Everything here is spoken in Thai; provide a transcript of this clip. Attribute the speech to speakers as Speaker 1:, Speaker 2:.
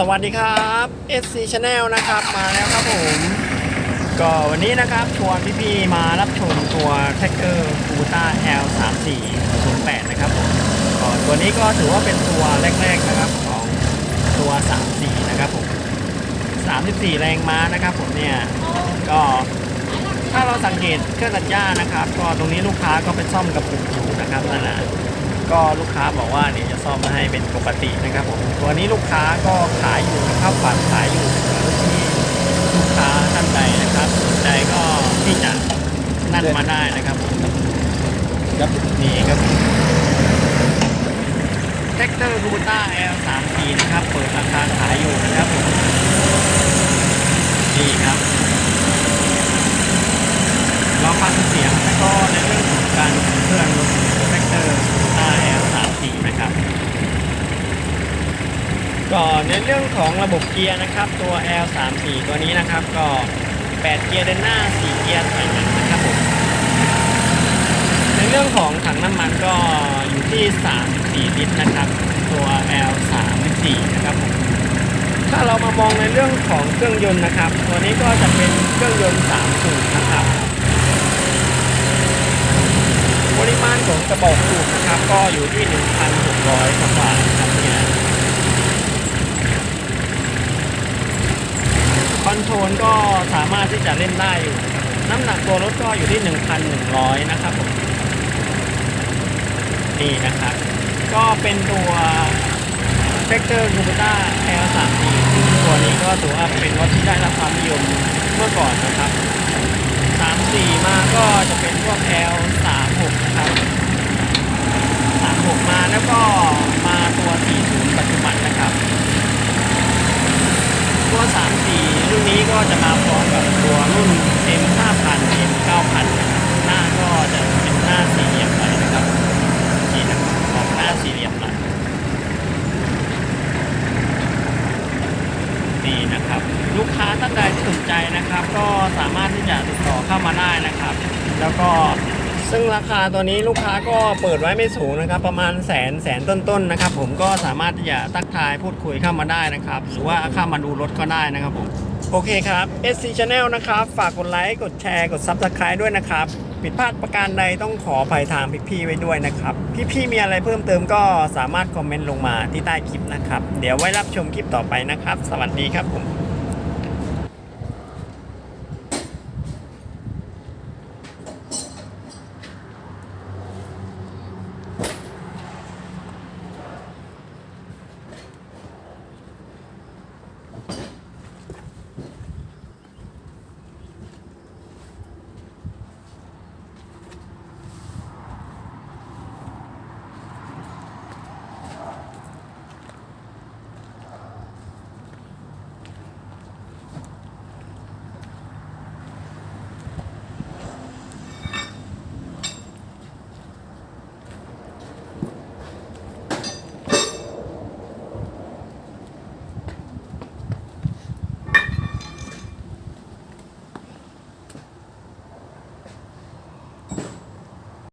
Speaker 1: สวัสดีครับ SC Channel นะครับมาแล้วครับผม ก็วันนี้นะครับชวนพี่ๆมารับชมตัวแท็กเกอร์คูต้า L 3 4 0 8นะครับผมก็ตัวนี้ก็ถือว่าเป็นตัวแรกๆนะครับของตัว 3 4 นะครับผม 34 แรงม้านะครับผมเนี่ยก็ถ้าเราสังเกตเครื่องตัดหญ้านะครับ ก็ตรงนี้ลูกค้าก็ไปซ่อมกระปุกอยู่นะครับนั่นแหละ ก็ลูกค้าบอกว่าเนี่ยจะซ่อมมาให้เป็นปกตินะครับผมตัวนี้ลูกค้าก็ขายอยู่นะครับฝากขายอยู่นะครับที่ลูกค้าท่านใดนะครับสนใจก็ที่จะนั่นมาได้นะครับผม
Speaker 2: ครับ
Speaker 1: นี่ครับแท็กเตอร์คูต้า L 3 4นะครับ เปิดราคาขายอยู่นะครับผมนี่ครับเราฟังเสียงแล้วก็ในเรื่องของการเคลื่อนรถแท็กเตอร์คูต้า L 3 4นะครับ ก็ ในเรื่องของระบบเกียร์นะครับ ตัว L 3 4 ตัวนี้นะครับ ก็ 8 เกียร์เดินหน้า 4 เกียร์ถอยหลังนะครับผมในเรื่องของถังน้ำมันก็อยู่ที่ 34 ลิตรนะครับ ตัว L 3 4 นะครับผมถ้าเรามามองในเรื่องของเครื่องยนต์นะครับ ตัวนี้ก็จะเป็นเครื่องยนต์3สูบนะครับปริมาณของกระบอกสูบนะครับ ก็อยู่ที่ 1,600กว่านะครับเนี่ยคอ นก็สามารถที่จะเล่นได้อยู่ น้ำหนักตัวรถก็อยู่ที่ 1,100 นะครับผมนี่นะครับ ก็เป็นตัว t r a c t o r c u b e t a L 3 4ซึ่งตัวนี้ก็ถือว่าเป็นรถที่ได้รับความนิยมเมื่อก่อนนะครับ 3 4 มาก็จะเป็นพวก L 3 6นะครับ 3 6 มาแล้วก็มาตัว 40 ปัจจุบันนะครับ ตัว 3 4 รุ่นนี้ ก็จะมาพร้อมกับตัวรุ่น M 5000 M 9000 นะครับหน้าก็จะเป็นหน้าสี่เหลี่ยมหน่อยนะครับนี่นะครับของหน้าสี่เหลี่ยมหน่อยนี่นะครับ ลูกค้าท่านใดที่สนใจนะครับ ก็สามารถที่จะติดต่อเข้ามาได้นะครับ แล้วก็ ซึ่งราคาตัวนี้ลูกค้าก็เปิดไว้ไม่สูงนะครับ ประมาณแสนแสนต้นๆนะครับ ผมก็สามารถที่จะทักทายพูดคุยเข้ามาได้นะครับ หรือว่าเข้ามาดูรถก็ได้นะครับผมโอเคครับ SC Channel นะครับ ฝากกดไลค์ กดแชร์ กด Subscribe ด้วยนะครับ ผิดพลาดประการใดต้องขออภัยทางพี่ๆไว้ด้วยนะครับ พี่ๆมีอะไรเพิ่มเติมก็สามารถคอมเมนต์ลงมาที่ใต้คลิปนะครับ เดี๋ยวไว้รับชมคลิปต่อไปนะครับ สวัสดีครับผม